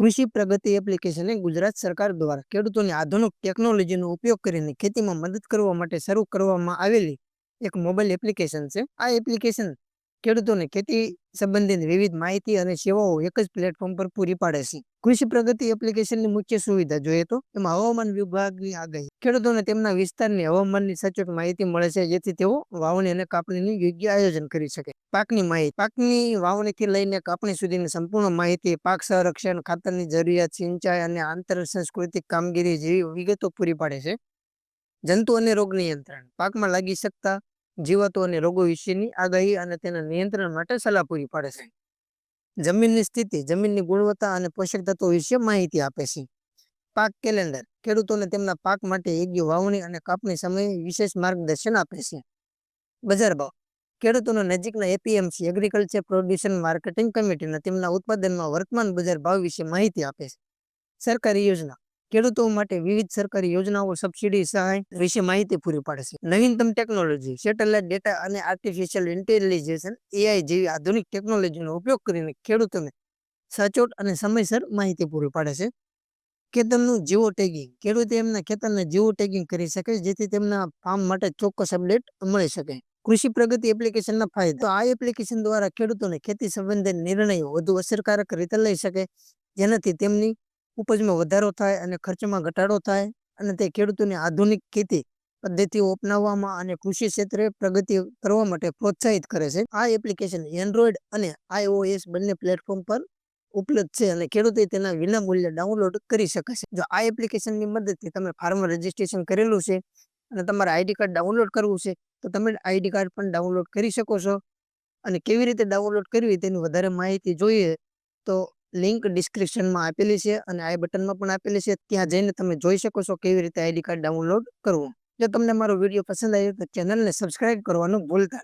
કૃષિ પ્રગતિ એપ્લિકેશન ગુજરાત સરકાર દ્વારા ખેડૂતોને આધુનિક ટેકનોલોજીનો ઉપયોગ કરીને ખેતીમાં મદદ કરવા માટે શરૂ કરવામાં આવેલી એક મોબાઈલ એપ્લિકેશન છે. આ એપ્લિકેશન ખેડૂતોને ખેતી સંબંધિત વિવિધ માહિતી અને સેવાઓ એક જ પ્લેટફોર્મ પર પૂરી પાડે છે. કૃષિ પ્રગતિ એપ્લિકેશનની મુખ્ય સુવિધા જોઈએ તો, એમાં હવામાન વિભાગની આગાહી. ખેડૂતોને તેમના વિસ્તારની હવામાનની સચોટ માહિતી મળે છે, જેથી તેઓ વાવણી અને કાપણીનું યોગ્ય આયોજન કરી શકે. પાકની માહિતી. પાકની વાવણીથી લઈને કાપણી સુધીની સંપૂર્ણ માહિતી, પાક સંરક્ષણ, ખાતરની જરૂરિયાત, સિંચાઈ અને આંતર સાંસ્કૃતિક કામગીરી જેવી વિગતો પૂરી પાડે છે. જંતુ અને રોગ નિયંત્રણ પાકમાં લાગી શકતા જીવાતો અને રોગો વિશેની આગાહી અને તેના નિયંત્રણ માટે સલાહ પૂરી પાડે છે. જમીનની સ્થિતિ, જમીનની ગુણવત્તા અને પોષક તત્વો વિશે માહિતી આપે છે. પાક કેલેન્ડર, ખેડૂતોને તેમના પાક માટે યોગ્ય વાવણી અને કાપણી સમયે વિશેષ માર્ગદર્શન આપે છે. બજાર ભાવ, ખેડૂતોના નજીકના એપીએમસી એગ્રીકલ્ચર પ્રોડ્યુસર માર્કેટિંગ કમિટીના તેમના ઉત્પાદનમાં વર્તમાન બજાર ભાવ વિશે માહિતી આપે છે. સરકારી યોજના ખેડૂતો માટે વિવિધ સરકારી યોજનાઓ સબસિડી સહાય વિશે માહિતી પૂરી પાડે છે. નવીનતમ ટેકનોલોજી સેટેલાઇટ ડેટા અને આર્ટિફિશિયલ ઇન્ટેલિજન્સ એઆઈ જેવી આધુનિક ટેકનોલોજીનો ઉપયોગ કરીને ખેડૂતોને સચોટ અને સમયસર માહિતી પૂરી પાડે છે. ખેતરનું જીઓ ટેગિંગ ખેડૂતે એમના ખેતરને જીઓ ટેગિંગ કરી શકે, જેથી તેમના ફાર્મ માટે ચોક્કસ અપડેટ મળી શકે. કૃષિ પ્રગતિ એપ્લિકેશનના ફાયદા. આ એપ્લિકેશન દ્વારા ખેડૂતોને ખેતી સંબંધિત નિર્ણયો વધુ અસરકારક રીતે લઈ શકે, જેનાથી તેમની ઉપજમાં વધારો થાય અને ખર્ચમાં ઘટાડો થાય અને તે ખેડૂતોને આધુનિક ખેતી પદ્ધતિઓ અપનાવવામાં અને કૃષિ ક્ષેત્રે પ્રગતિ કરવા માટે પ્રોત્સાહિત કરે છે. આ એપ્લિકેશન એન્ડ્રોઈડ અને આઈઓએસ બંને પ્લેટફોર્મ પર ઉપલબ્ધ છે અને ખેડૂતે તેના વિના મૂલ્યે ડાઉનલોડ કરી શકે છે. જો આ એપ્લિકેશનની મદદથી તમે ફાર્મ રજિસ્ટ્રેશન કરેલું છે અને તમારે આઈડી કાર્ડ ડાઉનલોડ કરવું છે, તો તમે આઈડી કાર્ડ પણ ડાઉનલોડ કરી શકો છો. અને કેવી રીતે ડાઉનલોડ કરવી તેની વધારે માહિતી જોઈએ તો લિંક ડિસ્ક્રિપ્શનમાં આપેલી છે અને આઈ બટનમાં પણ આપેલી છે. ત્યાં જઈને તમે જોઈ શકો છો કેવી રીતે આઈડી કાર્ડ ડાઉનલોડ કરવું. જો તમને મારો વીડિયો પસંદ આવ્યો તો ચેનલને સબસ્ક્રાઇબ કરવાનું ભૂલતા